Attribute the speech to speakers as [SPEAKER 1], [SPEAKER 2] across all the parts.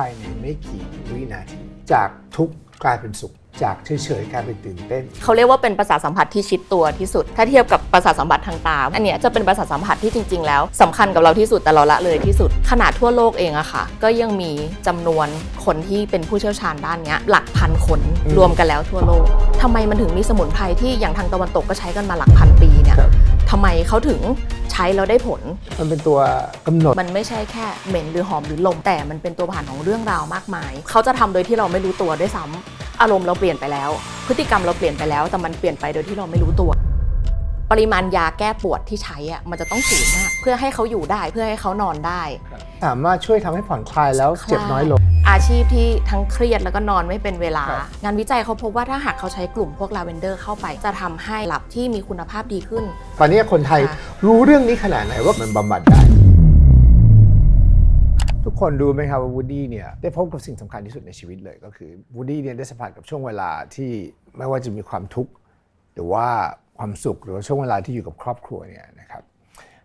[SPEAKER 1] ภายในไม่กี่วินาที จากทุกข์กลายเป็นสุข จากเฉยๆกลายเป็นตื่นเต้น
[SPEAKER 2] เขาเรียกว่าเป็นประสาทสัมผัสที่ชิดตัวที่สุด ถ้าเทียบกับประสาทสัมผัสทางตา อันเนี้ยจะเป็นประสาทสัมผัสที่จริง ๆ แล้วสำคัญกับเราที่สุดแต่เราละเลยที่สุด ขนาดทั่วโลกเองอะค่ะ ก็ยังมีจำนวนคนที่เป็นผู้เชี่ยวชาญด้านเนี้ยหลักพันคน
[SPEAKER 1] อืม
[SPEAKER 2] รวมกันแล้วทั่วโลกทำไมมันถึงมีสมุนไพรที่อย่างทางตะวันตกก็ใช้กันมาหลักพันปีเนี่ย
[SPEAKER 1] ครับ
[SPEAKER 2] ทำไมเขาถึง ใช้แล้วได้ผล
[SPEAKER 1] มันเป็นตัวกำหนด
[SPEAKER 2] มันไม่ใช่แค่เหม็นหรือหอมหรือลมแต่มันเป็นตัวผ่านของเรื่องราวมากมาย เขาจะทำโดยที่เราไม่รู้ตัวด้วยซ้ำอารมณ์เราเปลี่ยนไปแล้ว พฤติกรรมเราเปลี่ยนไปแล้ว แต่มันเปลี่ยนไปโดยที่เราไม่รู้ตัว ปริมาณยาแก้ปวดที่ใช้อะมันจะต้องสูงมาก เพื่อให้เขาอยู่ได้เพื่อให้เขานอนได้
[SPEAKER 1] สามารถช่วยทำให้ผ่อนคลายแล้วเจ็บน้อยลง
[SPEAKER 2] อาชีพที่ทั้งเครียดแล้วก็นอนไม่เป็นเวลา
[SPEAKER 1] ครับ
[SPEAKER 2] งานวิจัยเขาพบว่าถ้าหากเขาใช้กลุ่มพวกลาเวนเดอร์เข้าไป จะทำให้หลับที่มีคุณภาพดีขึ้น
[SPEAKER 1] ตอนนี้คนไทย
[SPEAKER 2] ค่ะ
[SPEAKER 1] รู้เรื่องนี้ขนาดไหนว่ามันบำบัดได้ ทุกคนรู้ไหมครับว่าวูดดี้เนี่ยได้พบกับสิ่งสำคัญที่สุดในชีวิตเลยก็คือวูดดี้เนี่ยได้สัมผัสกับช่วงเวลาที่ไม่ว่าจะมีความทุกข์หรือว่าความสุขหรือว่าช่วงเวลาที่อยู่กับครอบครัวเนี่ยนะครับ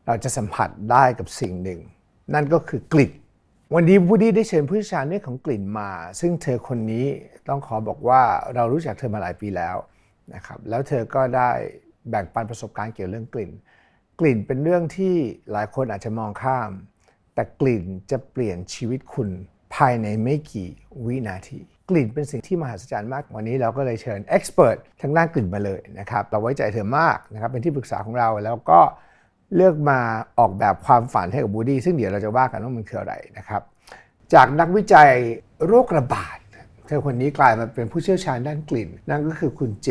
[SPEAKER 1] เราจะสัมผัสได้กับสิ่งหนึ่ง นั่นก็คือกลิ่น วันนี้วูดี้ได้เชิญผู้เชี่ยวชาญเรื่องของกลิ่นมา ซึ่งเธอคนนี้ต้องขอบอกว่าเรารู้จักเธอมาหลายปีแล้วนะครับแล้วเธอก็ได้แบ่งปันประสบการณ์เกี่ยวเรื่องกลิ่น กลิ่นเป็นเรื่องที่หลายคนอาจจะมองข้าม แต่กลิ่นจะเปลี่ยนชีวิตคุณภายในไม่กี่วินาที กลิ่นเป็นสิ่งที่มหัศจรรย์มาก วันนี้เราก็เลยเชิญเอ็กซ์เพรสทางด้านกลิ่นมาเลยนะครับเราไว้ใจเธอมากนะครับเป็นที่ปรึกษาของเราแล้วก็ เลือกมาออกแบบความฝันให้กับบูดี้ซึ่งเดี๋ยวเราจะว่ากันว่ามันคืออะไรนะครับ จากนักวิจัยโรคระบาดเธอคนนี้กลายมาเป็นผู้เชี่ยวชาญด้านกลิ่น นั่นก็คือคุณเจ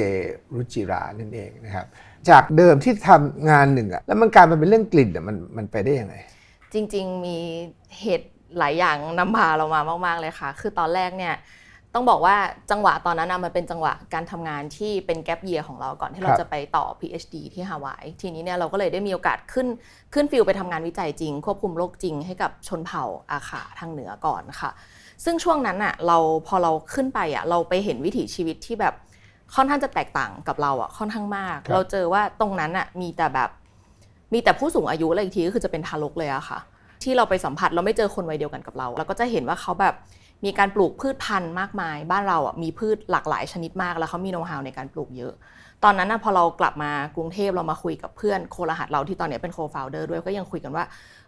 [SPEAKER 1] รุจิรานั่นเองนะครับ จากเดิมที่ทำงานหนึ่งอะแล้วมันกลายมาเป็นเรื่องกลิ่นอะมันมันไปได้ยังไง
[SPEAKER 2] จริง ๆ มีเหตุหลายอย่างนำพาเรามามาก ๆ เลยค่ะ คือตอนแรกเนี่ย ต้องบอกว่าจังหวะตอนนั้นนะมันเป็นจังหวะการทำงานที่เป็นแก p เยียของเราก่อนที่เรา
[SPEAKER 1] ครับ
[SPEAKER 2] จะไปต่อ PhD ที่ฮาวายทีนี้เนี่ยเราก็เลยได้มีโอกาสขึ้นขึ้นฟิลไปทำงานวิจัยจริง ควบคุมโรคจริงให้กับชนเผ่าอาขาทางเหนือก่อนค่ะ ซึ่งช่วงนั้นอะเราพอเราขึ้นไปอะเราไปเห็นวิถีชีวิตที่แบบค่อนข้างจะแตกต่างกับเราอะค่อนข้างมาก
[SPEAKER 1] ครับ
[SPEAKER 2] เราเจอว่าตรงนั้นอะมีแต่แบบมีแต่ผู้สูงอายุแล้วอีกทีก็คือจะเป็นทารกเลยอะค่ะ ที่เราไปสัมผัสเราไม่เจอคนวัยเดียวกันกับเราเราก็จะเห็นว่าเขาแบบ มีการปลูกพืชพันธุ์มากมาย บ้านเราอะมีพืชหลากหลายชนิดมาก แล้วเขามีโน้ตฮาวในการปลูกเยอะ ตอนนั้นนะพอเรากลับมากรุงเทพเรามาคุยกับเพื่อนโครหัสเราที่ตอนนี้เป็นโคฟาวเดอร์ด้วยก็ยังคุยกันว่า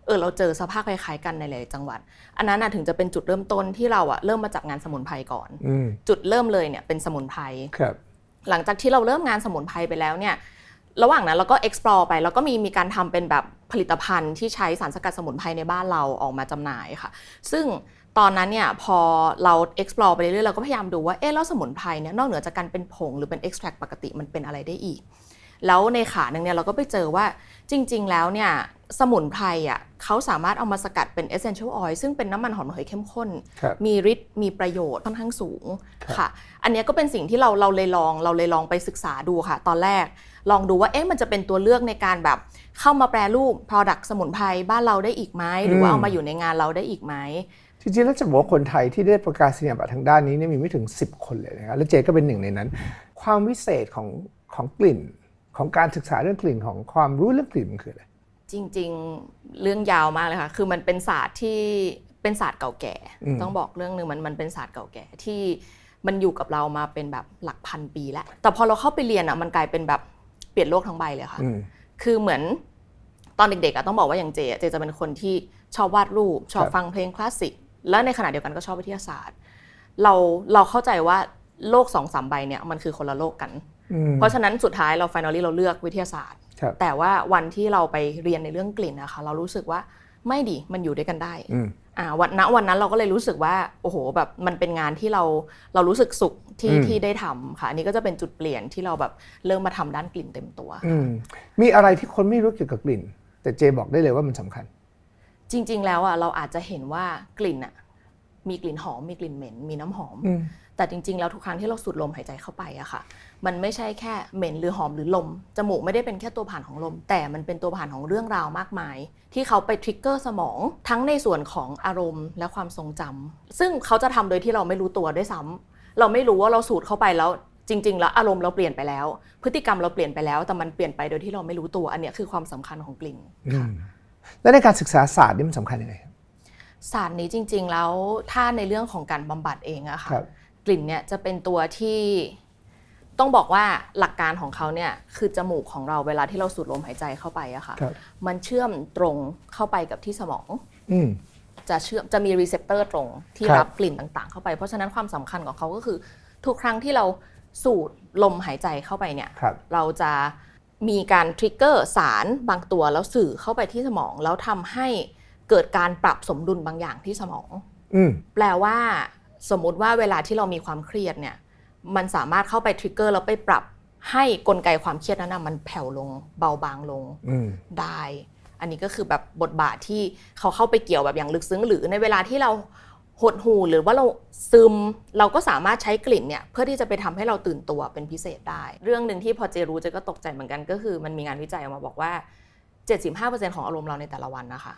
[SPEAKER 2] เออเราเจอสภาพคล้ายๆกันในหลายๆจังหวัด อันนั้นนะถึงจะเป็นจุดเริ่มต้นที่เราอะเริ่มมาจากงานสมุนไพรก่อน
[SPEAKER 1] อืม
[SPEAKER 2] จุดเริ่มเลยเนี่ยเป็นสมุนไพร
[SPEAKER 1] ครับ
[SPEAKER 2] หลังจากที่เราเริ่มงานสมุนไพรไปแล้วเนี่ยระหว่างนั้นเราก็ explore ไปแล้วก็มีมีการทำเป็นแบบผลิตภัณฑ์ที่ใช้สารสกัดสมุนไพรในบ้านเราออกมาจำหน่ายค่ะ ซึ่ง ตอนนั้นเนี่ยพอเรา explore ไปเรื่อยๆเราก็พยายามดูว่าเอ๊ะแล้วสมุนไพรเนี่ยนอกเหนือจากการเป็นผงหรือเป็น extract ปกติมันเป็นอะไรได้อีก แล้วในขาหนึ่งเนี่ยเราก็ไปเจอว่าจริง ๆ แล้วเนี่ยสมุนไพรอะเขาสามารถเอามาสกัดเป็น essential oil ซึ่งเป็นน้ำมันหอมระเหยเข้มข้น
[SPEAKER 1] ครับ
[SPEAKER 2] มีฤทธิ์มีประโยชน์ค่อนข้างสูง
[SPEAKER 1] ครับ
[SPEAKER 2] ค่ะ อันเนี้ยก็เป็นสิ่งที่เราเราเลยลองเราเลยลองไปศึกษาดูค่ะ ตอนแรก ลองดูว่าเอ๊ะมันจะเป็นตัวเลือกในการแบบเข้ามาแปรรูป product สมุนไพรบ้านเราได้อีกไหมหรือว่าเอามาอยู่ในงานเราได้อีกไหม
[SPEAKER 1] จริงๆแล้วจะบอกว่าคนไทยที่ได้ประกาศนียบัตรทางด้านนี้เนี่ยมีไม่ถึง 10 คนเลยนะครับแล้วเจก็เป็นหนึ่งในนั้น ความวิเศษของของกลิ่นของการศึกษาเรื่องกลิ่นของความรู้เรื่องกลิ่นมันคืออะไร
[SPEAKER 2] จริงๆเรื่องยาวมากเลยค่ะคือมันเป็นศาสตร์ที่เป็นศาสตร์เก่าแก่
[SPEAKER 1] อืม
[SPEAKER 2] ต้องบอกเรื่องหนึ่งมันมันเป็นศาสตร์เก่าแก่ที่มันอยู่กับเรามาเป็นแบบหลักพันปีแล้ว แต่พอเราเข้าไปเรียนอะมันกลายเป็นแบบเปลี่ยนโลกทั้งใบเลยค่ะ
[SPEAKER 1] อืม
[SPEAKER 2] คือเหมือนตอนเด็กๆอะต้องบอกว่าอย่างเจอะเจจะเป็นคนที่ชอบวาดรูป ชอบ
[SPEAKER 1] ครับ
[SPEAKER 2] ฟังเพลงคลาสสิก แล้วในขณะเดียวกันก็ชอบวิทยาศาสตร์ เราเราเข้าใจว่าโลกสองสามใบเนี่ยมันคือคนละโลกกัน
[SPEAKER 1] อืม
[SPEAKER 2] เพราะฉะนั้นสุดท้ายเรา f ฟ n a l ลี่เราเลือกวิทยาศาสตร์
[SPEAKER 1] ครับ
[SPEAKER 2] แต่ว่าวันที่เราไปเรียนในเรื่องกลิ่นนะคะเรารู้สึกว่าไม่ดีมันอยู่ด้วยกันได้
[SPEAKER 1] อืม
[SPEAKER 2] อ่าวันณวันนั้นเราก็เลยรู้สึกว่าโอ้โหแบบมันเป็นงานที่เราเรารู้สึกสุขที่
[SPEAKER 1] อืม
[SPEAKER 2] ที่ได้ทำค่ะอันนี้ก็จะเป็นจุดเปลี่ยนที่เราแบบเริ่มมาทำด้านกลิ่นเต็มตัว
[SPEAKER 1] อืมมีอะไรที่คนไม่รู้เกี่ยวกับกลิ่น แต่เจบอกได้เลยว่ามันสำคัญ
[SPEAKER 2] จริง ๆ แล้วอะเราอาจจะเห็นว่ากลิ่นอะมีกลิ่นหอมมีกลิ่นเหม็น มีน้ำหอม
[SPEAKER 1] อืม
[SPEAKER 2] แต่จริง ๆ แล้วทุกครั้งที่เราสูดลมหายใจเข้าไปอะค่ะ มันไม่ใช่แค่เหม็นหรือหอมหรือลมจมูกไม่ได้เป็นแค่ตัวผ่านของลม แต่มันเป็นตัวผ่านของเรื่องราวมากมาย ที่เขาไปทริกเกอร์สมองทั้งในส่วนของอารมณ์และความทรงจำซึ่งเขาจะทำโดยที่เราไม่รู้ตัวด้วยซ้ำเราไม่รู้ว่าเราสูดเข้าไปแล้วจริง ๆ แล้วอารมณ์เราเปลี่ยนไปแล้ว พฤติกรรมเราเปลี่ยนไปแล้ว แต่มันเปลี่ยนไปโดยที่เราไม่รู้ตัวอันเนี้ยคือความสำคัญของกลิ่น
[SPEAKER 1] อื
[SPEAKER 2] ค่ะ
[SPEAKER 1] ม แล้วในการศึกษาศาสตร์นี่มันสำคัญยังไงครับ
[SPEAKER 2] ศาสตร์นี้จริง ๆ แล้วถ้าในเรื่องของการบำบัดเองอะค่ะ
[SPEAKER 1] ครับ
[SPEAKER 2] กลิ่นเนี่ยจะเป็นตัวที่ต้องบอกว่าหลักการของเขาเนี่ยคือจมูกของเราเวลาที่เราสูดลมหายใจเข้าไปอะค่ะ
[SPEAKER 1] ครับ
[SPEAKER 2] มันเชื่อมตรงเข้าไปกับที่สมอง
[SPEAKER 1] อืม
[SPEAKER 2] จะเชื่อมจะมีรีเซพเตอร์ตรงที่
[SPEAKER 1] ครับ
[SPEAKER 2] รับกลิ่นต่างๆ เข้าไป เพราะฉะนั้นความสำคัญของเขาก็คือทุกครั้งที่เราสูดลมหายใจเข้าไปเนี่ย
[SPEAKER 1] ครับ
[SPEAKER 2] เราจะ มีการทริกเกอร์สารบางตัวแล้วสื่อเข้าไปที่สมอง แล้วทำให้เกิดการปรับสมดุลบางอย่างที่สมอง
[SPEAKER 1] อืม
[SPEAKER 2] แปลว่า สมมุติว่าเวลาที่เรามีความเครียดเนี่ย มันสามารถเข้าไปทริกเกอร์แล้วไปปรับให้กลไกความเครียดนั้นนะมันแผ่วลง เบาบางลง
[SPEAKER 1] อืม
[SPEAKER 2] ได้ อันนี้ก็คือแบบบทบาทที่เขาเข้าไปเกี่ยวแบบอย่างลึกซึ้ง หรือในเวลาที่เรา หดหูหรือว่าเราซึมเราก็สามารถใช้กลิ่นเนี่ยเพื่อที่จะไปทำให้เราตื่นตัวเป็นพิเศษได้ เรื่องหนึ่งที่พอเจรู้เจก็ตกใจเหมือนกันก็คือ มันมีงานวิจัยออกมาบอกว่า 75%ของอารมณ์เราในแต่ละวันนะคะ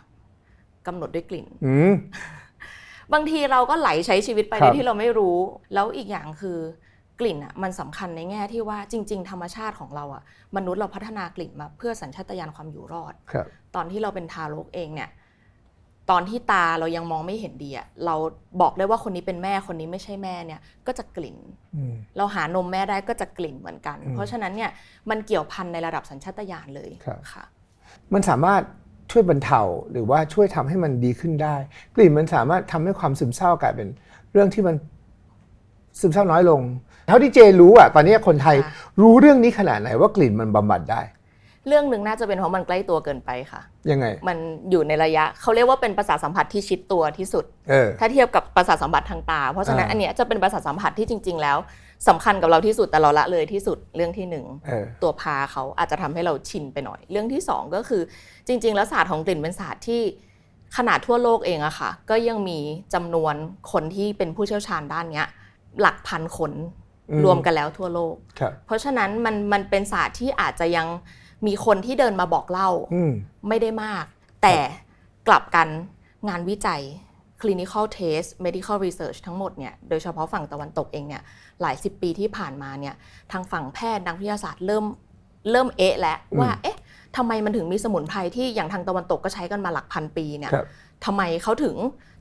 [SPEAKER 2] กำหนดด้วยกลิ่น
[SPEAKER 1] อืม
[SPEAKER 2] บางทีเราก็ไหลใช้ชีวิตไป
[SPEAKER 1] ครั
[SPEAKER 2] โด
[SPEAKER 1] บ
[SPEAKER 2] ยที่เราไม่รู้ แล้วอีกอย่างคือกลิ่นอะมันสำคัญในแง่ที่ว่าจริง ๆ ธรรมชาติของเราอะมนุษย์เราพัฒนากลิ่นมาเพื่อสัญชาตญาณความอยู่รอด
[SPEAKER 1] ครับ
[SPEAKER 2] ตอนที่เราเป็นทารกเองเนี่ย ตอนที่ตาเรายังมองไม่เห็นดีอะเราบอกได้ว่าคนนี้เป็นแม่คนนี้ไม่ใช่แม่เนี่ย ก็จะกลิ่น
[SPEAKER 1] อืม
[SPEAKER 2] เราหานมแม่ได้ก็จะกลิ่นเหมือนกัน
[SPEAKER 1] อืม
[SPEAKER 2] เพราะฉะนั้นเนี่ยมันเกี่ยวพันในระดับสัญชาตญาณเลย
[SPEAKER 1] ครับ
[SPEAKER 2] ค่ะ
[SPEAKER 1] มันสามารถช่วยบรรเทาหรือว่าช่วยทำให้มันดีขึ้นได้ กลิ่นมันสามารถทำให้ความซึมเศร้ากลายเป็นเรื่องที่มันซึมเศร้าน้อยลง เท่าที่เจรู้อะตอนนี้คนไทย
[SPEAKER 2] ค่ะ
[SPEAKER 1] รู้เรื่องนี้ขนาดไหนว่ากลิ่นมันบำบัดได้
[SPEAKER 2] เรื่องหนึ่งน่าจะเป็นเพราะมันใกล้ตัวเกินไปค่ะ
[SPEAKER 1] ยังไง
[SPEAKER 2] มันอยู่ในระยะเขาเรียกว่าเป็นประสาทสัมผัสที่ชิดตัวที่สุด
[SPEAKER 1] เออ
[SPEAKER 2] ถ้าเทียบกับประสาทสัมผัสทางตา เพราะฉะนั้น
[SPEAKER 1] อ่า
[SPEAKER 2] อันเนี้ยจะเป็นประสาทสัมผัสที่จริง ๆ แล้วสำคัญกับเราที่สุดแต่เราละเลยที่สุดเรื่องที่หนึ่ง
[SPEAKER 1] เออ
[SPEAKER 2] ตัวพาเขาอาจจะทำให้เราชินไปหน่อย เรื่องที่สองก็คือจริง ๆ แล้วศาสตร์ของกลิ่นเป็นศาสตร์ที่ขนาดทั่วโลกเองอะค่ะ ก็ยังมีจำนวนคนที่เป็นผู้เชี่ยวชาญด้านเนี้ยหลักพันคน
[SPEAKER 1] อืม
[SPEAKER 2] รวมกันแล้วทั่วโลก
[SPEAKER 1] ครับ
[SPEAKER 2] เพราะฉะนั้นมันมันเป็นศาสตร์ที่อาจจะยัง มีคนที่เดินมาบอกเล่า
[SPEAKER 1] อืม
[SPEAKER 2] ไม่ได้มาก แต่กลับกันงานวิจัย clinical test medical research ทั้งหมดเนี่ยโดยเฉพาะฝั่งตะวันตกเองเนี่ยหลายสิบปีที่ผ่านมาเนี่ยทางฝั่งแพทย์นักวิทยาศาสตร์เริ่มเริ่มเอะแล้วว่าเอ๊ะทำไมมันถึงมีสมุนไพรที่อย่างทางตะวันตกก็ใช้กันมาหลักพันปีเนี่ย
[SPEAKER 1] ครับ
[SPEAKER 2] ทำไมเขาถึง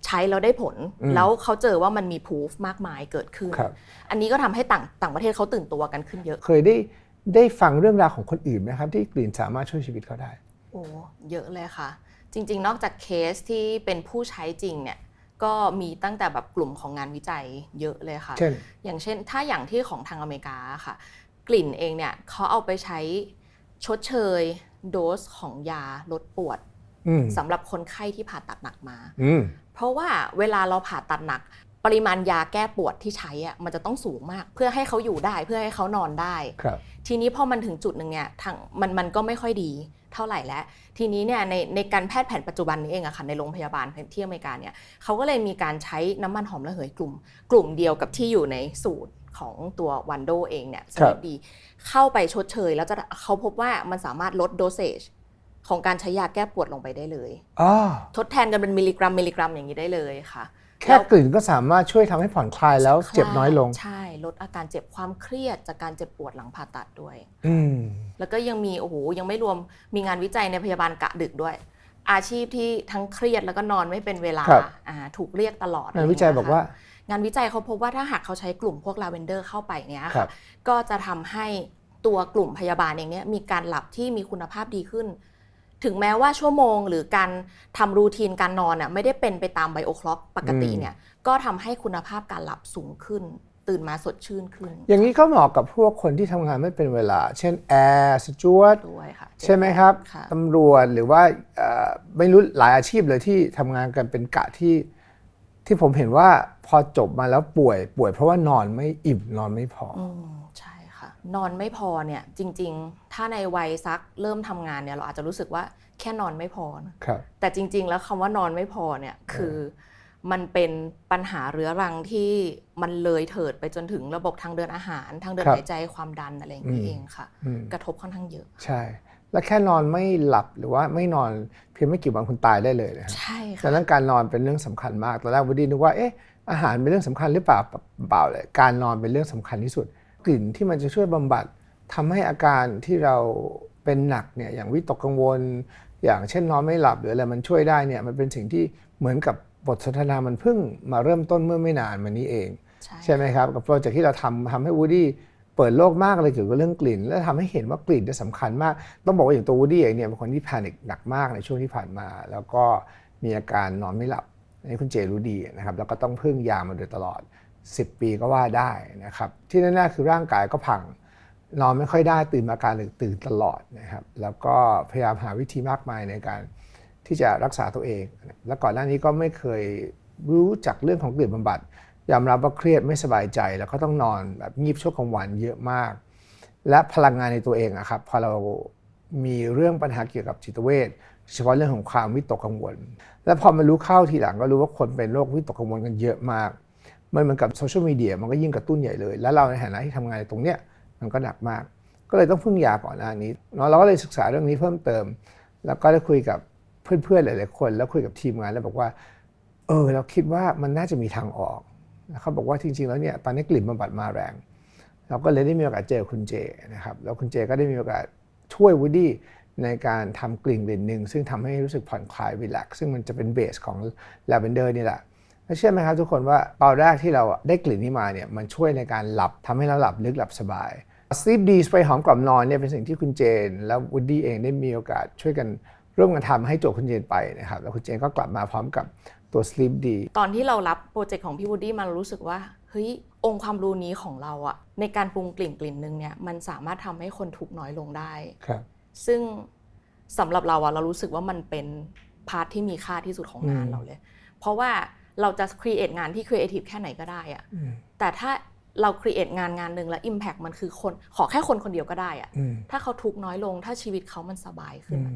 [SPEAKER 2] ใช้แล้วได้ผล
[SPEAKER 1] อืม
[SPEAKER 2] แล้วเขาเจอว่ามันมี proof มากมายเกิดขึ้น
[SPEAKER 1] ครับ
[SPEAKER 2] อันนี้ก็ทำให้ต่างต่างประเทศเขาตื่นตัวกันขึ้นเยอะ
[SPEAKER 1] เคยได้ ได้ฟังเรื่องราวของคนอื่นไหมครับ ที่กลิ่นสามารถช่วยชีวิตเขาได้
[SPEAKER 2] โอ้เยอะเลยค่ะ จริง ๆ นอกจากเคสที่เป็นผู้ใช้จริงเนี่ยก็มีตั้งแต่แบบกลุ่มของงานวิจัยเยอะเลยค่ะ
[SPEAKER 1] เช่น
[SPEAKER 2] อย่างเช่น ถ้าอย่างที่ของทางอเมริกาค่ะ กลิ่นเองเนี่ยเขาเอาไปใช้ชดเชย โดสของยาลดปวด
[SPEAKER 1] อืม
[SPEAKER 2] สำหรับคนไข้ที่ผ่าตัดหนักมา
[SPEAKER 1] อืม
[SPEAKER 2] เพราะว่าเวลาเราผ่าตัดหนัก ปริมาณยาแก้ปวดที่ใช้อะมันจะต้องสูงมาก เพื่อให้เขาอยู่ได้เพื่อให้เขานอนได้
[SPEAKER 1] ครับ
[SPEAKER 2] ทีนี้พอมันถึงจุดหนึ่งเนี่ยทางมันมันก็ไม่ค่อยดีเท่าไหร่แล้ว ทีนี้เนี่ยในในการแพทย์แผนปัจจุบันนี้เองอะค่ะในโรงพยาบาลที่อเมริกาเนี่ยเขาก็เลยมีการใช้น้ำมันหอมระเหยกลุ่ม กลุ่มเดียวกับที่อยู่ในสูตรของตัววันโดเองเนี่ยส
[SPEAKER 1] ครับ
[SPEAKER 2] นิทดี เข้าไปชดเชย แล้วจะเขาพบว่ามันสามารถลดโดเซจของการใช้ยาแก้ปวดลงไปได้เลย
[SPEAKER 1] อ๋อ
[SPEAKER 2] ทดแทนกันเป็นมิลลิกรัมมิลลิกรัมอย่างนี้ได้เลยค่ะ
[SPEAKER 1] แค่กลิ่นก็สามารถช่วยทำให้ผ่อนคลายแล้วเจ็บน้อยลง
[SPEAKER 2] ใช่ ลดอาการเจ็บความเครียดจากการเจ็บปวดหลังผ่าตัดด้วย
[SPEAKER 1] อืม
[SPEAKER 2] แล้วก็ยังมีโอ้โหยังไม่รวมมีงานวิจัยในพยาบาลกะดึกด้วย อาชีพที่ทั้งเครียดแล้วก็นอนไม่เป็นเวลา
[SPEAKER 1] ครับ
[SPEAKER 2] อ่าถูกเรียกตลอด
[SPEAKER 1] งานวิจัยบอกว่า
[SPEAKER 2] งานวิจัยเขาพบว่าถ้าหากเขาใช้กลุ่มพวกลาเวนเดอร์เข้าไปเนี่ย
[SPEAKER 1] ครั
[SPEAKER 2] ค่ะ
[SPEAKER 1] บ
[SPEAKER 2] ก็จะทำให้ตัวกลุ่มพยาบาลเองเนี่ยมีการหลับที่มีคุณภาพดีขึ้น ถึงแม้ว่าชั่วโมงหรือการทำรูทีนการนอนน่ะไม่ได้เป็นไปตามไบโอคล็อกปกติ
[SPEAKER 1] อืม
[SPEAKER 2] เนี่ยก็ทำให้คุณภาพการหลับสูงขึ้น ตื่นมาสดชื่นขึ้น
[SPEAKER 1] อย่างนี้ก็เหมาะกับพวกคนที่ทำงานไม่เป็นเวลา เช่นแอร์สจวต
[SPEAKER 2] ด้วยค่ะ
[SPEAKER 1] ใช่ไหมครับ
[SPEAKER 2] ค่ะ
[SPEAKER 1] ตำรวจหรือว่าเอ่อไม่รู้หลายอาชีพเลยที่ทำงานกันเป็นกะที่ที่ผมเห็นว่าพอจบมาแล้วป่วยป่วยเพราะว่านอนไม่อิ่มนอนไม่พออ
[SPEAKER 2] อืมใช่ค่ะ นอนไม่พอเนี่ยจริง ๆ ถ้าในวัยซักเริ่มทำงานเนี่ยเราอาจจะรู้สึกว่าแค่นอนไม่พอนะครับแต่จริง ๆ แล้วคำว่านอนไม่พอเนี่ยคือมันเป็นปัญหาเรื้อรังที่มันเลยเถิดไปจนถึงระบบทางเดินอาหาร ทางเดิน
[SPEAKER 1] ครับ
[SPEAKER 2] หายใจความดันอะไรอย่างนี้
[SPEAKER 1] อืม
[SPEAKER 2] เองค่ะ
[SPEAKER 1] อืม
[SPEAKER 2] กระทบค่อนข้างเยอะ
[SPEAKER 1] ใช่ และแค่นอนไม่หลับหรือว่าไม่นอนเพียงไม่กี่วันคุณตายได้เลยนะครับ
[SPEAKER 2] ใช่
[SPEAKER 1] ดั
[SPEAKER 2] ค่ะ
[SPEAKER 1] งนั้นการนอนเป็นเรื่องสำคัญมากตอนแรกวดีนึกว่าเอ๊ะอาหารเป็นเรื่องสำคัญหรือเปล่าเปล่าเลยการนอนเป็นเรื่องสำคัญที่สุด กลิ่นที่มันจะช่วยบำบัดทำให้อาการที่เราเป็นหนักเนี่ยอย่างวิตกกังวล อย่างเช่นนอนไม่หลับหรืออะไรมันช่วยได้เนี่ยมันเป็นสิ่งที่เหมือนกับบทสนทนามันเพิ่งมาเริ่มต้นเมื่อไม่นานมานี้เอง
[SPEAKER 2] ใช่
[SPEAKER 1] ใช่ไหมครับ กับโปรเจกต์ที่เราทำทำให้วูดี้เปิดโลกมากเลยเกี่ยวกับเรื่องกลิ่น และทำให้เห็นว่ากลิ่นเนี่ยสำคัญมาก ต้องบอกว่าอย่างตัววูดี้เองเนี่ยเป็นคนที่แพนิคหนักมากในช่วงที่ผ่านมา แล้วก็มีอาการนอนไม่หลับอันนี้คุณเจรู้ดีนะครับแล้วก็ต้องพึ่งยามาโดยตลอด 10 ปีก็ว่าได้นะครับที่แน่ๆคือร่างกายก็พังนอนไม่ค่อยได้ตื่นมาอาการตื่นตลอดนะครับแล้วก็พยายามหาวิธีมากมายในการที่จะรักษาตัวเอง แล้วก่อนหน้านี้ก็ไม่เคยรู้จักเรื่องของกลิ่นบำบัดยอมรับว่าเครียดไม่สบายใจ แล้วก็ต้องนอนแบบงีบช่วงกลางวันเยอะมาก และพลังงานในตัวเองอะครับพอเรามีเรื่องปัญหาเกี่ยวกับจิตเวชเฉพาะเรื่องของความวิตกกังวล แล้วพอมารู้เข้าทีหลังก็รู้ว่าคนเป็นโรควิตกกังวลกันเยอะมาก มันเหมือนกับโซเชียลมีเดียมันก็ยิ่งกระตุ้นใหญ่เลย แล้วเราในฐานะที่ทำงานตรงเนี้ยมันก็หนักมาก ก็เลยต้องพึ่งยาก่อนหน้านี้เนาะเราก็เลยศึกษาเรื่องนี้เพิ่มเติม แล้วก็ได้คุยกับเพื่อนๆหลายๆคน แล้วคุยกับทีมงานแล้วบอกว่า เออ เราคิดว่ามันน่าจะมีทางออกเขาบอกว่าจริง ๆ แล้วเนี่ยตอนนี้กลิ่นบำบัดมาแรง เราก็เลยได้มีโอกาสเจอคุณเจนะครับแล้วคุณเจก็ได้มีโอกาสช่วยวูดดี้ในการทำกลิ่นกลิ่นหนึ่งซึ่งทำให้รู้สึกผ่อนคลายรีแลกซ์ซึ่งมันจะเป็นเบสของลาเวนเดอร์นี่แหละ เชื่อไหมครับทุกคนว่าตอนแรกที่เราได้กลิ่นนี้มาเนี่ยมันช่วยในการหลับทำให้เราหลับลึกหลับสบาย Sleep D สเปรย์หอมกล่อมนอนเนี่ยเป็นสิ่งที่คุณเจน และวูดดี้เองได้มีโอกาสช่วยกันร่วมกันทำให้โจทย์คุณเจนไปนะครับแล้วคุณเจนก็กลับมาพร้อมกับตัว Sleep D
[SPEAKER 2] ตอนที่เรารับโปรเจกต์ของพี่วูดดี้มาเรารู้สึกว่าเฮ้ยองค์ความรู้นี้ของเราอะในการปรุงกลิ่นกลิ่นหนึ่งเนี่ยมันสามารถทำให้คนทุกข์น้อยลงได้
[SPEAKER 1] ครับ
[SPEAKER 2] ซึ่งสำหรับเราอะเรารู้สึกว่ามันเป็นพาร์ทที่มีค่าที่สุดของงาน
[SPEAKER 1] อืม
[SPEAKER 2] เราเลย เพราะว่า เราจะครีเอทงานที่ครีเอทีฟแค่ไหนก็ได้อะ
[SPEAKER 1] อืม
[SPEAKER 2] แต่ถ้าเราครีเอทงานงานหนึ่งแล้ว Impact มันคือคนขอแค่คนคนเดียวก็ได้อะ
[SPEAKER 1] อืม
[SPEAKER 2] ถ้าเขาทุกข์น้อยลงถ้าชีวิตเขามันสบายขึ้
[SPEAKER 1] อื
[SPEAKER 2] น
[SPEAKER 1] ม
[SPEAKER 2] อะ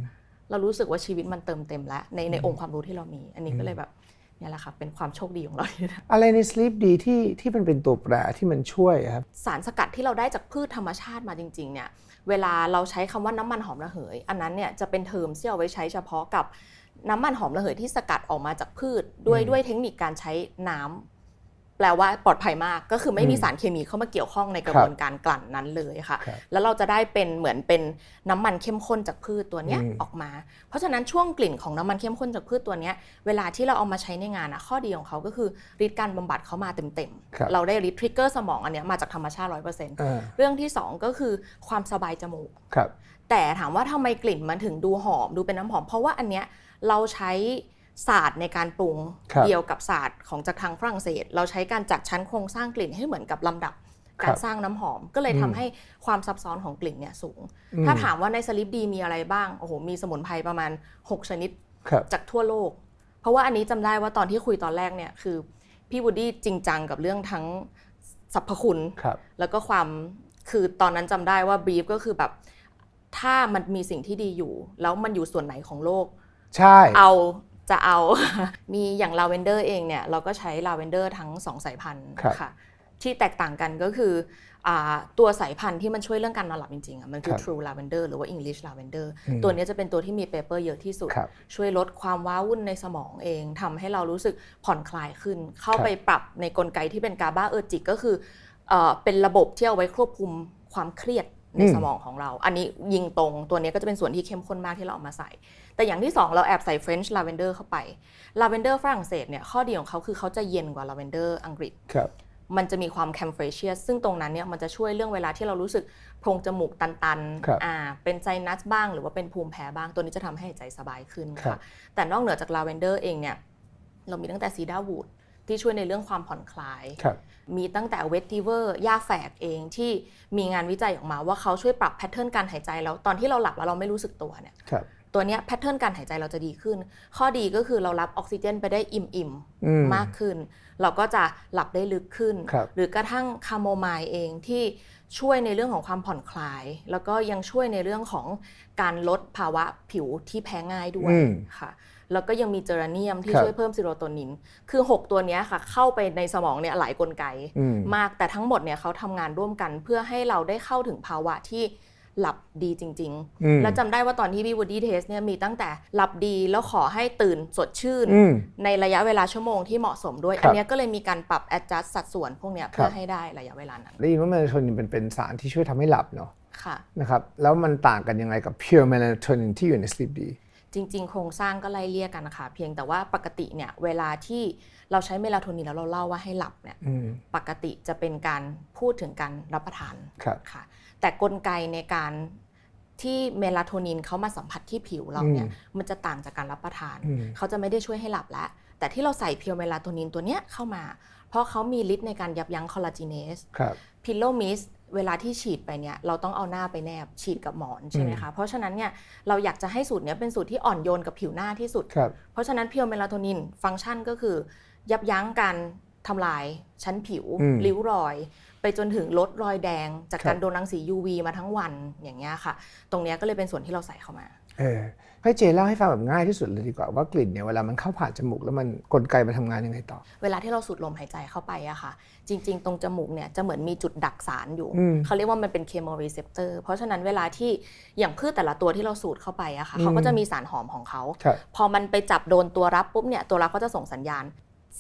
[SPEAKER 2] เรารู้สึกว่าชีวิตมันเติมเต็มแล้วในในองค์ความรู้ที่เรามี อันนี้
[SPEAKER 1] อื
[SPEAKER 2] ก็
[SPEAKER 1] ม
[SPEAKER 2] เลยแบบเนี่ยแหละค่ะเป็นความโชคดีของเราที่ได้
[SPEAKER 1] อะไรใน Sleep D ที่ที่มันเป็นตัวแปรที่มันช่วยครับ
[SPEAKER 2] สารสกัดที่เราได้จากพืชธรรมชาติมาจริงๆเนี่ยเวลาเราใช้คำว่าน้ำมันหอมระเหย อันนั้นเนี่ยจะเป็นเทอมที่เอาไว้ใช้เฉพาะกับ น้ำมันหอมระเหยที่สกัดออกมาจากพืชด้วย
[SPEAKER 1] อืม
[SPEAKER 2] ด้วยเทคนิคการใช้น้ำแปลว่าปลอดภัยมากก็คือไม่มี
[SPEAKER 1] อืม
[SPEAKER 2] สารเคมีเข้ามาเกี่ยวข้องในกระ
[SPEAKER 1] ครับ
[SPEAKER 2] บวนการกลั่นนั้นเลยค่ะ
[SPEAKER 1] ครับ
[SPEAKER 2] แล้วเราจะได้เป็นเหมือนเป็นน้ำมันเข้มข้นจากพืชตัวเนี้ย
[SPEAKER 1] อืม
[SPEAKER 2] ออกมา เพราะฉะนั้นช่วงกลิ่นของน้ำมันเข้มข้นจากพืชตัวเนี้ยเวลาที่เราเอามาใช้ในงานอะข้อดีของเขาก็คือฤทธิ์การบำบัดเขามาเต็ม
[SPEAKER 1] ครับ
[SPEAKER 2] ๆเราได้ฤทธิ์ทริกเกอร์สมองอันเนี้ยมาจากธรรมชาติร้อยเปอร์เซ็นต์
[SPEAKER 1] อ่า
[SPEAKER 2] เรื่องที่ 2 ก็คือความสบายจมูก
[SPEAKER 1] ครับ
[SPEAKER 2] แต่ถามว่าทำไมกลิ่นมันถึงดูหอมดูเป็นน้ำหอม เพราะว่าอันเนี้ย เราใช้ศาสตร์ในการปรุง
[SPEAKER 1] ครับ
[SPEAKER 2] เดียวกับศาสตร์ของจากทางฝรั่งเศส เราใช้การจัดชั้นโครงสร้างกลิ่นให้เหมือนกับลำดับ
[SPEAKER 1] ครั
[SPEAKER 2] กา
[SPEAKER 1] บ
[SPEAKER 2] รสร้างน้ำหอมก็เลย
[SPEAKER 1] อืม
[SPEAKER 2] ทำให้ความซับซ้อนของกลิ่นเนี่ยสูง
[SPEAKER 1] อืม
[SPEAKER 2] ถ้าถามว่าในสลิปดีมีอะไรบ้าง โอ้โห มีสมุนไพรประมาณ 6 ชนิด
[SPEAKER 1] ครับ
[SPEAKER 2] จากทั่วโลก เพราะว่าอันนี้จำได้ว่าตอนที่คุยตอนแรกเนี่ยคือพี่วูดดี้จริงจังกับเรื่องทั้งสรรพคุณ
[SPEAKER 1] ครับ
[SPEAKER 2] แล้วก็ความคือตอนนั้นจำได้ว่าบรีฟก็คือแบบถ้ามันมีสิ่งที่ดีอยู่ แล้วมันอยู่ส่วนไหนของโลก
[SPEAKER 1] ใช่
[SPEAKER 2] เอาจะเอา มีอย่างลาเวนเดอร์เองเนี่ยเราก็ใช้ลาเวนเดอร์ทั้งสองสายพันธุ์
[SPEAKER 1] ครับ
[SPEAKER 2] ค่ะที่แตกต่างกันก็คืออาตัวสายพันธุ์ที่มันช่วยเรื่องการนอนหลับจริงๆอะมันคือ True Lavender หรือว่า English Lavender
[SPEAKER 1] อืม
[SPEAKER 2] ตัวเนี้ยจะเป็นตัวที่มีเปเปอร์เยอะที่สุด
[SPEAKER 1] ครับ
[SPEAKER 2] ช่วยลดความว้าวุ่นในสมองเองทำให้เรารู้สึกผ่อนคลายขึ้น เข้า
[SPEAKER 1] ครับ
[SPEAKER 2] ไปปรับในกลไกที่เป็นกาบาเออร์จิกก็คือเอ่อเป็นระบบที่เอาไว้ควบคุมความเครียด ใน
[SPEAKER 1] อืม
[SPEAKER 2] สมองของเรา อันนี้ยิงตรงตัวนี้ก็จะเป็นส่วนที่เข้มข้นมากที่เราเอามาใส่ แต่อย่างที่ 2 เราแอบใส่ French Lavender เข้าไป Lavender ฝรั่งเศสเนี่ยข้อดีของเขาคือเขาจะเย็นกว่า Lavender อังกฤษ
[SPEAKER 1] ครับ
[SPEAKER 2] มันจะมีความแคมเฟรเชียสซึ่งตรงนั้นเนี่ยมันจะช่วยเรื่องเวลาที่เรารู้สึกโพรงจมูกตัน
[SPEAKER 1] ครับ
[SPEAKER 2] ๆอ่าเป็นไซนัสบ้างหรือว่าเป็นภูมิแพ้บ้างตัวนี้จะทำให้หายใจสบายขึ้น
[SPEAKER 1] ครั
[SPEAKER 2] ค่ะ
[SPEAKER 1] บ
[SPEAKER 2] แต่นอกเหนือจากลาเวนเดอร์เองเนี่ยเรามีตั้งแต่ซีดาวูด ที่ช่วยในเรื่องความผ่อนคลาย
[SPEAKER 1] ครับ
[SPEAKER 2] มีตั้งแต่เวทีเวอร์ย่าแฝกเองที่มีงานวิจัยออกมาว่าเขาช่วยปรับแพทเทิร์นการหายใจแล้วตอนที่เราหลับแล้วเราไม่รู้สึกตัวเนี่ย
[SPEAKER 1] ครับ
[SPEAKER 2] ตัวเนี้ยแพทเทิร์นการหายใจเราจะดีขึ้น ข้อดีก็คือเรารับออกซิเจนไปได้อิ่ม
[SPEAKER 1] อืม
[SPEAKER 2] ๆมากขึ้น เราก็จะหลับได้ลึกขึ้น
[SPEAKER 1] ครับ
[SPEAKER 2] หรือกระทั่งคาโมไมล์เองที่ช่วยในเรื่องของความผ่อนคลาย แล้วก็ยังช่วยในเรื่องของการลดภาวะผิวที่แพ้ง่ายด้วย
[SPEAKER 1] อืม
[SPEAKER 2] ค่ะ แล้วก็ยังมีเจอราเนียมที่
[SPEAKER 1] ครับ
[SPEAKER 2] ช่วยเพิ่มซีโรโทนิน คือ 6 ตัวเนี้ยค่ะ เข้าไปในสมองเนี่ยหลายกลไก
[SPEAKER 1] อืม
[SPEAKER 2] มากแต่ทั้งหมดเนี่ยเขาทำงานร่วมกันเพื่อให้เราได้เข้าถึงภาวะที่หลับดีจริง
[SPEAKER 1] อืม
[SPEAKER 2] ๆแล้วจำได้ว่าตอนที่พี่วูดดี้เทสเนี่ยมีตั้งแต่หลับดีแล้วขอให้ตื่นสดชื่น
[SPEAKER 1] อืม
[SPEAKER 2] ในระยะเวลาชั่วโมงที่เหมาะสมด้วย
[SPEAKER 1] ครับ
[SPEAKER 2] อันเนี้ยก็เลยมีการปรับ adjust สัดส่วนพวกเนี้ยเพื่
[SPEAKER 1] ครั
[SPEAKER 2] อบให้ได้ระยะเวลานั้น
[SPEAKER 1] ได้ยินว่าเมลาโทนินเป็นเป็นสารที่ช่วยทำให้หลับเนาะ
[SPEAKER 2] ค่ะ
[SPEAKER 1] นะครับแล้วมันต่างกันยังไงกับ pure melatonin ที่อยู่ใน Sleep D
[SPEAKER 2] จจริง ๆ โครงสร้างก็ไล่เลี่ยกันนะคะเพียงแต่ว่าปกติเนี่ยเวลาที่เราใช้เมลาโทนินแล้วเราเล่าว่าให้หลับเนี่ย
[SPEAKER 1] อืม
[SPEAKER 2] ปกติจะเป็นการพูดถึงการรับประทาน
[SPEAKER 1] ครับ
[SPEAKER 2] ค่ะแต่กลไกในการที่เมลาโทนินเขามาสัมผัสที่ผิวเราเนี่ยมันจะต่างจากการรับประทาน
[SPEAKER 1] อืม
[SPEAKER 2] เขาจะไม่ได้ช่วยให้หลับแล้ว แต่ที่เราใส่เพียวเมลาโทนินตัวเนี้ยเข้ามา เพราะเขามีฤทธิ์ในการยับยั้งคอลลาเจเนส
[SPEAKER 1] ครับ
[SPEAKER 2] พิลโลมิส เวลาที่ฉีดไปเนี่ยเราต้องเอาหน้าไปแนบฉีดกับหมอนใช่ไหมคะเพราะฉะนั้นเนี่ยเราอยากจะให้สูตรเนี้ยเป็นสูตรที่อ่อนโยนกับผิวหน้าที่สุด
[SPEAKER 1] ครับ
[SPEAKER 2] เพราะฉะนั้นเพียวเมลาโทนินฟังก์ชันก็คือ ยับยั้งการทำลายชั้นผิว
[SPEAKER 1] อืม
[SPEAKER 2] ริ้วรอย ไปจนถึงลดรอยแดง จาก
[SPEAKER 1] ครับ
[SPEAKER 2] การโดนรังสี UV มาทั้งวันอย่างเงี้ยค่ะ ตรงเนี้ยก็เลยเป็นส่วนที่เราใส่เข้ามา
[SPEAKER 1] เออให้เจเล่าให้ฟังแบบง่ายที่สุดเลยดีกว่าว่ากลิ่นเนี่ยเวลามันเข้าผ่านจมูกแล้วมันกลไกมันทำงานยังไงต่อ
[SPEAKER 2] เวลาที่เราสูดลมหายใจเข้าไปอะค่ะ จริง ๆ ตรงจมูกเนี่ยจะเหมือนมีจุดดักสารอยู่
[SPEAKER 1] อืม
[SPEAKER 2] เขาเรียกว่ามันเป็นเคม o รีเซปเตอร์เพราะฉะนั้นเวลาที่อย่างพืชแต่ละตัวที่เราสูดเข้าไปอะค่ะ
[SPEAKER 1] อืม
[SPEAKER 2] เขาก็จะมีสารหอมของเขา
[SPEAKER 1] ครับ
[SPEAKER 2] พอมันไปจับโดนตัวรับปุ๊บเนี่ยตัวรับก็จะส่งสัญญาณ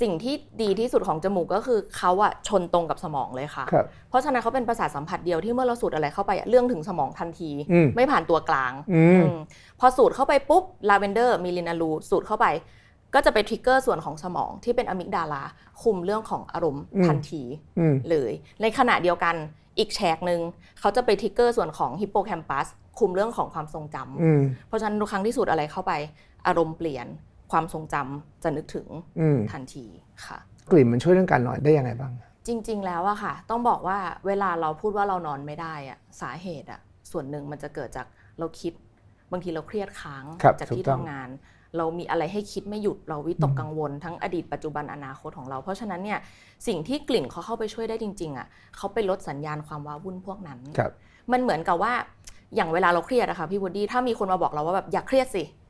[SPEAKER 2] สิ่งที่ดีที่สุดของจมูกก็คือเขาอะชนตรงกับสมองเลยค่ะ
[SPEAKER 1] ครับ
[SPEAKER 2] เพราะฉะนั้นเขาเป็นประสาทสัมผัสเดียวที่เมื่อเราสูดอะไรเข้าไปอะเรื่องถึงสมองทันที
[SPEAKER 1] อืม
[SPEAKER 2] ไม่ผ่านตัวกลาง
[SPEAKER 1] อืม
[SPEAKER 2] อืมพอสูดเข้าไปปุ๊บลาเวนเดอร์มีลินาลูสูดเข้าไป ก็จะไปทริกเกอร์ส่วนของสมองที่เป็นอะมิกดาลาคุมเรื่องของอารมณ์
[SPEAKER 1] อืม
[SPEAKER 2] ทันที
[SPEAKER 1] อืม
[SPEAKER 2] เลย ในขณะเดียวกันอีกแฉกหนึ่งเขาจะไปทริกเกอร์ส่วนของฮิปโปแคมปัสคุมเรื่องของความทรงจำ
[SPEAKER 1] อืม
[SPEAKER 2] เพราะฉะนั้นทุกครั้งที่สูดอะไรเข้าไป อารมณ์เปลี่ยน ความทรงจำจะนึกถึง
[SPEAKER 1] อืม
[SPEAKER 2] ทันทีค่ะ
[SPEAKER 1] กลิ่นมันช่วยเรื่องการนอนได้ยังไงบ้าง
[SPEAKER 2] จริง ๆ แล้วอะค่ะ ต้องบอกว่าเวลาเราพูดว่าเรานอนไม่ได้อะสาเหตุอะส่วนหนึ่งมันจะเกิดจากเราคิด บางทีเราเครียดค้าง
[SPEAKER 1] ครับ
[SPEAKER 2] จาก
[SPEAKER 1] ถูก
[SPEAKER 2] ที่
[SPEAKER 1] ต้อง
[SPEAKER 2] ทำงาน เรามีอะไรให้คิดไม่หยุดเราวิตกกังวล ทั้งอดีตปัจจุบันอนาคตของเรา เพราะฉะนั้นเนี่ยสิ่งที่กลิ่นเขาเข้าไปช่วยได้จริง ๆอะเขาไปลดสัญญาณความว้าวุ่นพวกนั้น
[SPEAKER 1] ครับ
[SPEAKER 2] มันเหมือนกับว่าอย่างเวลาเราเครียดอะค่ะพี่วูดดี้ถ้ามีคนมาบอกเราว่าแบบอย่าเครียดสิ
[SPEAKER 1] อืม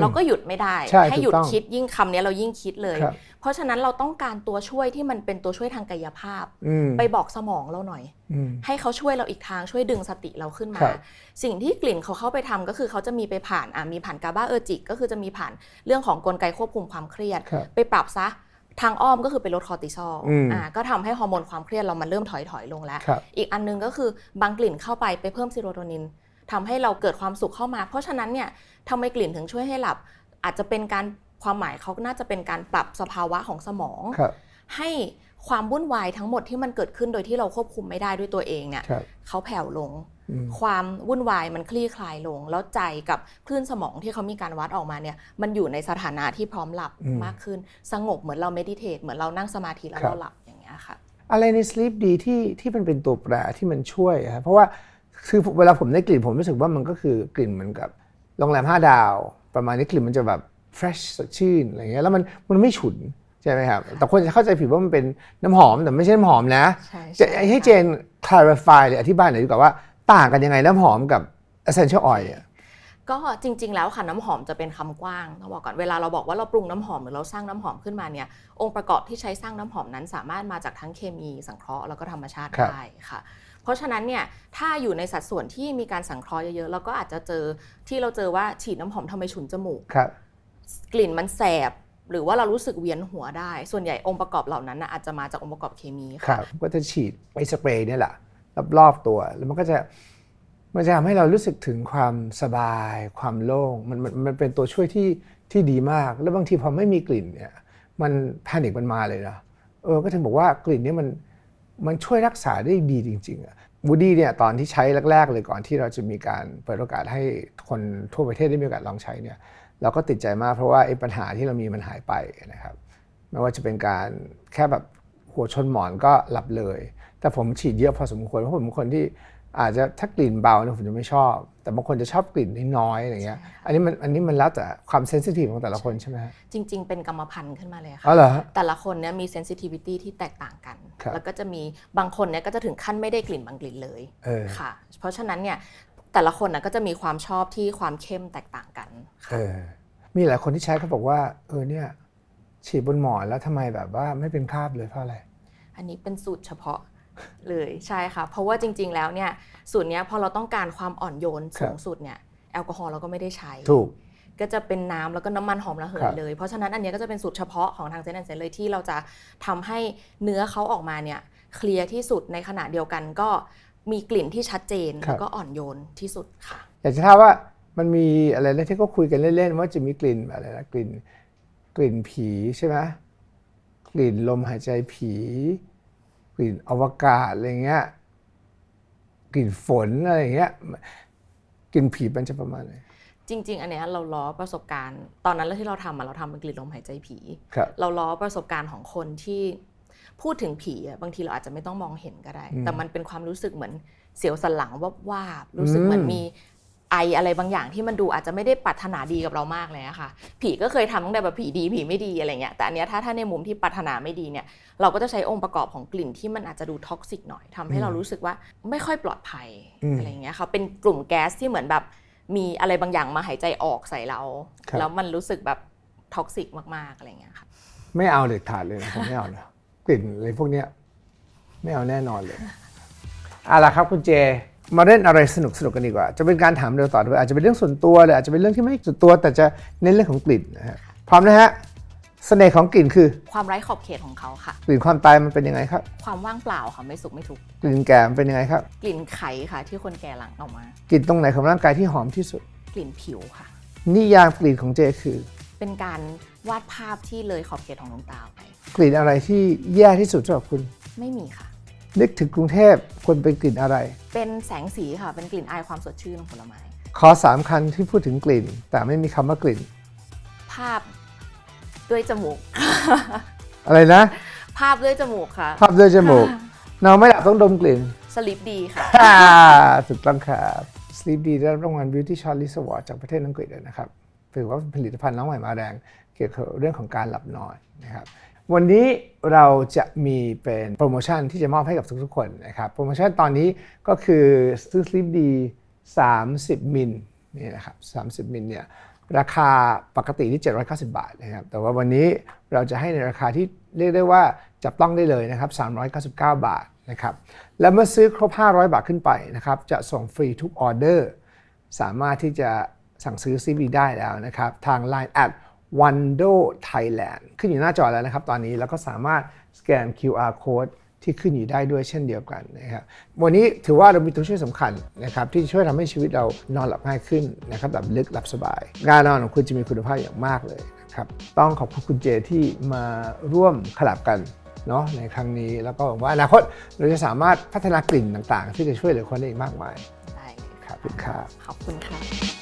[SPEAKER 2] เราก็หยุดไม่ได้
[SPEAKER 1] ใช่
[SPEAKER 2] หยุด
[SPEAKER 1] ถูกต้อง
[SPEAKER 2] คิดยิ่งคำนี้เรายิ่งคิดเลย
[SPEAKER 1] ครับ
[SPEAKER 2] เพราะฉะนั้นเราต้องการตัวช่วยที่มันเป็นตัวช่วยทางกายภาพ
[SPEAKER 1] อืม
[SPEAKER 2] ไปบอกสมองเราหน่อย
[SPEAKER 1] อืม
[SPEAKER 2] ให้เขาช่วยเราอีกทางช่วยดึงสติเราขึ้นมา
[SPEAKER 1] ครับ
[SPEAKER 2] สิ่งที่กลิ่นเขาเข้าไปทำก็คือเขาจะมีไปผ่านอะมีผ่านกาบาเออร์จิก ก็คือจะมีผ่านเรื่องของกลไกควบคุมความเครียด
[SPEAKER 1] ครับ
[SPEAKER 2] ไปปรับซะทางอ้อมก็คือไปลดคอร์ติซอล
[SPEAKER 1] อืม
[SPEAKER 2] อ่าก็ทำให้ฮอร์โมนความเครียดเรามันเริ่มถอยถอยๆลงแล้ว
[SPEAKER 1] ครับ
[SPEAKER 2] อีกอันนึงก็คือบางกลิ่นเข้าไปไปเพิ่มซีโรโทนิน ทำให้เราเกิดความสุขเข้ามา เพราะฉะนั้นเนี่ยทำไมกลิ่นถึงช่วยให้หลับ อาจจะเป็นการความหมายเขาน่าจะเป็นการปรับสภาวะของสมอง
[SPEAKER 1] ครับ
[SPEAKER 2] ให้ความวุ่นวายทั้งหมดที่มันเกิดขึ้นโดยที่เราควบคุมไม่ได้ด้วยตัวเองเนี่ย
[SPEAKER 1] ครับ
[SPEAKER 2] เขาแผ่วลง
[SPEAKER 1] อืม
[SPEAKER 2] ความวุ่นวายมันคลี่คลายลง แล้วใจกับคลื่นสมองที่เขามีการวัดออกมาเนี่ยมันอยู่ในสถานะที่พร้อมหลับ
[SPEAKER 1] อืม
[SPEAKER 2] มากขึ้น สงบเหมือนเราเมดิเทตเหมือนเรานั่งสมาธิแล้ว
[SPEAKER 1] ครับ
[SPEAKER 2] เราหลับอย่างเงี้ยค่ะ
[SPEAKER 1] อะไรใน sleep ดีที่ที่มันเป็นตัวแปรที่มันช่วยอะครับเพราะว่า คือเวลาผมได้กลิ่นผมรู้สึกว่ามันก็คือกลิ่นเหมือนกับโรงแรมห้าดาว ประมาณนี้กลิ่นมันจะแบบ fresh สดชื่นอะไรเงี้ยแล้วมันมันไม่ฉุนใช่ไหมครับ แต่คนจะเข้าใจผิดว่ามันเป็นน้ำหอมแต่ไม่ใช่น้ำหอมนะ
[SPEAKER 2] ใช่
[SPEAKER 1] จะ
[SPEAKER 2] ใช่
[SPEAKER 1] ให้เจน clarify หรืออธิบายหน่อยดีกว่าว่าต่างกันยังไงน้ำหอมกับ essential oil อะ
[SPEAKER 2] ก็จริง ๆ แล้วค่ะน้ำหอมจะเป็นคำกว้างต้องบอกก่อนเวลาเราบอกว่าเราปรุงน้ำหอมหรือเราสร้างน้ำหอมขึ้นมาเนี่ยองค์ประกอบที่ใช้สร้างน้ำหอมนั้นสามารถมาจากทั้งเคมีสังเคราะห์แล้วก็ธรรมชาติ
[SPEAKER 1] ครับ
[SPEAKER 2] ได้ค่ะเพ ราะฉะนั้นเนี่ยถ้าอยู่ในสัดส่วนที่มีการสังเคราะห์เยอะๆเราก็อาจจะเจอที่เราเจอว่าฉีดน้ำหอมทำไมฉุนจมูก
[SPEAKER 1] ครับ
[SPEAKER 2] กลิ่นมันแสบหรือว่าเรารู้สึกเวียนหัวได้ ส่วนใหญ่องค์ประกอบเหล่านั้นนะอาจจะมาจากองค์ประกอบเคมี
[SPEAKER 1] ครั
[SPEAKER 2] ค่ะ
[SPEAKER 1] บก็จะฉีดไอสเปรย์เนี่ยแหละรอบๆตัว แล้วมันก็จะมันจะทำให้เรารู้สึกถึงความสบาย ความโล่งมันมันมันเป็นตัวช่วยที่ที่ดีมาก แล้วบางทีพอไม่มีกลิ่นเนี่ยมันแพนิคมันมาเลยนะเออก็ถึงบอกว่ากลิ่นเนี้มันมันช่วยรักษาได้ดีจริงๆอะ วูดี้เนี่ยตอนที่ใช้แรกๆเลยก่อนที่เราจะมีการเปิดโอกาสให้คนทั่วประเทศได้มีโอกาสลองใช้เนี่ยเราก็ติดใจมากเพราะว่าไอ้ปัญหาที่เรามีมันหายไปนะครับไม่ว่าจะเป็นการแค่แบบหัวชนหมอนก็หลับเลย แต่ผมฉีดเยอะพอสมควรเพราะผมเป็นคนที่ อาจจะถ้ากลิ่นเบาเนี่ยผมจะไม่ชอบ แต่บางคนจะชอบกลิ่นน้อยๆอะไรเงี้ยอันนี้มันอันนี้มันแล้วแต่ความเซนซิทีฟของแต่ละคนใช่ไหมฮะ
[SPEAKER 2] จริง ๆ เป็นกรรมพันธุ์ขึ้นมาเลย
[SPEAKER 1] อ๋อ
[SPEAKER 2] ค่ะ
[SPEAKER 1] เหรอฮะ
[SPEAKER 2] แต่ละคนเนี่ยมีเซนซิทิวิตี้ที่แตกต่างกัน
[SPEAKER 1] ครับ
[SPEAKER 2] แล้วก็จะมีบางคนเนี่ยก็จะถึงขั้นไม่ได้กลิ่นบางกลิ่นเลย
[SPEAKER 1] เออ
[SPEAKER 2] ค่ะ เพราะฉะนั้นเนี่ยแต่ละคนนะก็จะมีความชอบที่ความเข้มแตกต่างกัน
[SPEAKER 1] เออมีหลายคนที่ใช้เขาบอกว่าเออเนี่ยฉีดบนหมอนแล้วทำไมแบบว่าไม่เป็นคราบเลยเพราะอะไร
[SPEAKER 2] อันนี้เป็นสูตรเฉพาะ เลยใช่ค่ะ เพราะว่าจริง ๆ แล้วเนี่ยสูตรเนี้ยพอเราต้องการความอ่อนโยน
[SPEAKER 1] ครับ
[SPEAKER 2] สูงสุดเนี่ยแอลกอฮอล์เราก็ไม่ได้ใช้
[SPEAKER 1] ถูก
[SPEAKER 2] ก็จะเป็นน้ำแล้วก็น้ำมันหอมระเห
[SPEAKER 1] ครั
[SPEAKER 2] ย
[SPEAKER 1] บ
[SPEAKER 2] เลย เพราะฉะนั้นอันเนี้ยก็จะเป็นสูตรเฉพาะของทางเซนแอนเซนเลยที่เราจะทำให้เนื้อเขาออกมาเนี่ยเคลียร์ที่สุดในขณะเดียวกันก็มีกลิ่นที่ชัดเจนแล้วก็อ่อนโยนที่สุดค่ะ
[SPEAKER 1] อยากจะทราบว่ามันมีอะไรนะที่เขาคุยกันเล่นๆว่าจะมีกลิ่นอะไรนะกลิ่นกลิ่นผีใช่ไหมกลิ่นลมหายใจผี กลิ่นอวกาศอะไรเงี้ยกลิ่นฝนอะไรเงี้ยกลิ่นผีมันจะประมาณไหน
[SPEAKER 2] จริง ๆ อันเนี้ยเราล้อประสบการณ์ ตอนนั้นที่เราทำอะเราทำเป็นกลิ่นลมหายใจผี
[SPEAKER 1] ครับ
[SPEAKER 2] เราล้อประสบการณ์ของคนที่พูดถึงผีอะบางทีเราอาจจะไม่ต้องมองเห็นก็ได้
[SPEAKER 1] อืม
[SPEAKER 2] แต่มันเป็นความรู้สึกเหมือนเสียวสันหลังว่าว่าบๆรู้สึกเหมือน
[SPEAKER 1] อืม
[SPEAKER 2] มี ไออะไรบางอย่างที่มันดูอาจจะไม่ได้ปรารถนาดีกับเรามากเลยอะค่ะ ผีก็เคยทำตั้งแต่แบบผีดีผีไม่ดีอะไรเงี้ยแต่อันเนี้ยถ้าถ้าในมุมที่ปรารถนาไม่ดีเนี่ยเราก็จะใช้องค์ประกอบของกลิ่นที่มันอาจจะดูท็อกซิกหน่อยทำให้เรารู้สึกว่าไม่ค่อยปลอดภัย
[SPEAKER 1] อืม
[SPEAKER 2] อะไรเงี้ยค่ะเป็นกลุ่มแก๊สที่เหมือนแบบมีอะไรบางอย่างมาหายใจออกใส่เรา
[SPEAKER 1] ครับ
[SPEAKER 2] แล้วมันรู้สึกแบบท็อกซิกมากๆอะไรเงี้ยค่ะ
[SPEAKER 1] ไม่เอาเด็ดขาดเลยนะผมไม่เอานะกลิ่นอะไรพวกเนี้ยไม่เอาแน่นอนเลยเอาล่ะครับคุณเจ มาเล่นอะไรสนุกสนุกกันดีกว่า จะเป็นการถามเร็วต่อด้วยอาจจะเป็นเรื่องส่วนตัวหรืออาจจะเป็นเรื่องที่ไม่ส่วนตัว แต่จะเน้นเรื่องของกลิ่นนะฮะพร้อมนะฮะเสน่ห์ของกลิ่นคือ
[SPEAKER 2] ความไร้ขอบเขตของเขาค่ะ
[SPEAKER 1] กลิ่นความตายมันเป็นยังไงครับ
[SPEAKER 2] ความว่างเปล่าค่ะไม่สุขไม่ทุกข์
[SPEAKER 1] กลิ่นแก่มันเป็นยังไงครับ
[SPEAKER 2] กลิ่นไข่ค่ะ ที่คนแก่หลังออกมา
[SPEAKER 1] กลิ่นตรงไหนของร่างกายที่หอมที่สุด
[SPEAKER 2] กลิ่นผิวค่ะ
[SPEAKER 1] นิยามกลิ่นของเจคือ
[SPEAKER 2] เป็นการวาดภาพที่เลยขอบเขตของดวงตาไป
[SPEAKER 1] กลิ่นอะไรที่แย่ที่สุดสำหรับคุณ
[SPEAKER 2] ไม่มีค่ะ
[SPEAKER 1] นึกถึงกรุงเทพควรเป็นกลิ่นอะไร
[SPEAKER 2] เป็นแสงสีค่ะ เป็นกลิ่นอายความสดชื่นของผลไม้
[SPEAKER 1] ขอสามคันที่พูดถึงกลิ่น แต่ไม่มีคำว่ากลิ่น
[SPEAKER 2] ภาพด้วยจมูก
[SPEAKER 1] อะไรนะ
[SPEAKER 2] ภาพด้วยจมูกค่ะ
[SPEAKER 1] ภาพด้วยจมูกนอนไม่หลับต้องดมกลิ่น
[SPEAKER 2] สลิปดีค่ะ
[SPEAKER 1] อ่าถูกต้องครับ Sleep D ได้รับรางวัล Beauty Charlie Award จากประเทศอังกฤษเลยนะครับถือว่าเป็นผลิตภัณฑ์น้องใหม่มาแรงเกี่ยวกับเรื่องของการหลับนอนนะครับ วันนี้เราจะมีเป็นโปรโมชั่นที่จะมอบให้กับทุกๆคนนะครับโปรโมชั่นตอนนี้ก็คือซื้อ Sleep D 30 มิลนี่นะครับ30 มิลเนี่ยราคาปกติที่ 790 บาทนะครับแต่ว่าวันนี้เราจะให้ในราคาที่เรียกได้ว่าจับต้องได้เลยนะครับ 399 บาทนะครับและเมื่อซื้อครบ 500 บาทขึ้นไปนะครับจะส่งฟรีทุกออเดอร์ สามารถที่จะสั่งซื้อ CB ได้แล้วนะครับ ทาง Line at Wando Thailand ขึ้นอยู่หน้าจอแล้วนะครับตอนนี้แล้วก็สามารถสแกน QR code ที่ขึ้นอยู่ได้ด้วยเช่นเดียวกันนะครับวันนี้ถือว่าเรามีตัวช่วยสำคัญนะครับที่ช่วยทำให้ชีวิตเรานอนหลับง่ายขึ้นนะครับหลับลึกหลับสบาย การนอนของคุณจะมีคุณภาพอย่างมากเลยนะครับต้องขอบคุณคุณเจที่มาร่วมขลับกันเนาะในครั้งนี้แล้วก็หวังว่าอนาคตเราจะสามารถพัฒนากลิ่นต่างๆ ที่จะช่วยเหลือคนได้อีกมากมาย
[SPEAKER 2] ได้เลย
[SPEAKER 1] ครับขอบคุณครับ
[SPEAKER 2] ขอบคุณค่ะ